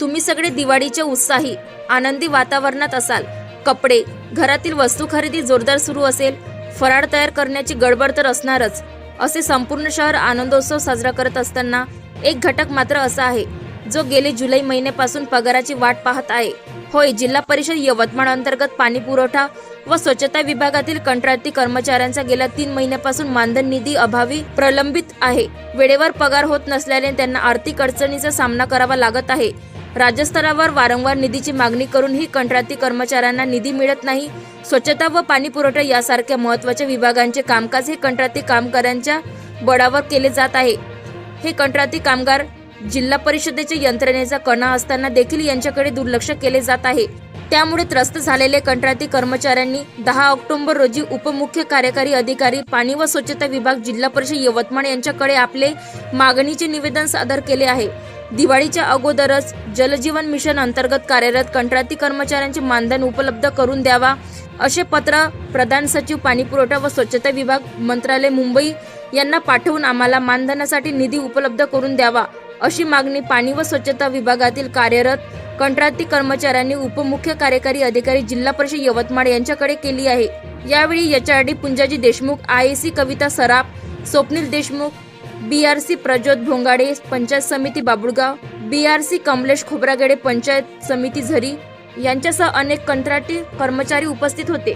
तुम्ही सगळे दिवाळीच्या उत्साही आनंदी वातावरणात असाल. कपडे घरातील वस्तू खरेदी जोरदार सुरू असेल. फराळ तयार करण्याची गडबड तर असणारच. असे संपूर्ण शहर आनंदोत्सव साजरा करत असताना एक घटक मात्र असा आहे जो गेले जुलै महिन्यापासून पगाराची वाट पाहत आहे. होय जिल्हा परिषद यवतमाळ अंतर्गत पाणी पुरवठा व स्वच्छता विभागातील कंत्राटी कर्मचाऱ्यांचा गेल्या तीन महिन्यापासून मानधन निधी अभावी प्रलंबित आहे. वेळेवर पगार होत नसल्याने त्यांना आर्थिक अडचणीचा सामना करावा लागत आहे. राज्यस्तरावर वारंवार निधीची मागणी करूनही कंत्राटी कर्मचाऱ्यांना निधी मिळत नाही. स्वच्छता व पाणी पुरवठा यासारख्या महत्त्वाच्या विभागांचे कामकाज हे कंत्राटी कामगारांच्या बळावर केले जात आहे. हे कंत्राटी कामगार जिल्हा परिषदेच्या यंत्रणेचा कणा असताना देखील यांच्याकडे दुर्लक्ष केले जात आहे. त्यामुळे त्रस्त झालेले कंत्राटी कर्मचाऱ्यांनी दहा ऑक्टोबर रोजी उपमुख्य कार्यकारी अधिकारी पाणी व स्वच्छता विभाग जिल्हा परिषद यवतमाळ यांच्याकडे आपले मागणीचे निवेदन सादर केले आहे. दिवाळीच्या अगोदरच जलजीवन मिशन अंतर्गत कार्यरत कंत्राटी कर्मचाऱ्यांचे मानधन उपलब्ध करून द्यावा असे पत्र प्रधान सचिव पाणी पुरवठा व स्वच्छता विभाग मंत्रालय मुंबई यांना पाठवून आम्हाला मानधनासाठी निधी उपलब्ध करून द्यावा. अशी मागणी पाणी व स्वच्छता विभागातील कार्यरत कंत्राटी कर्मचाऱ्यांनी उपमुख्य कार्यकारी अधिकारी जिल्हा परिषद यवतमाळ यांच्याकडे केली आहे. यावेळी HRD Punjaji Deshmukh I C Kavita Saraf Swapnil Deshmukh B R C Prajyot Bhongade Panchayat Samiti Babulgaon B R C Kamlesh Khobragade Panchayat Samiti Zari यांच्यासह अनेक कंत्राटी कर्मचारी उपस्थित होते.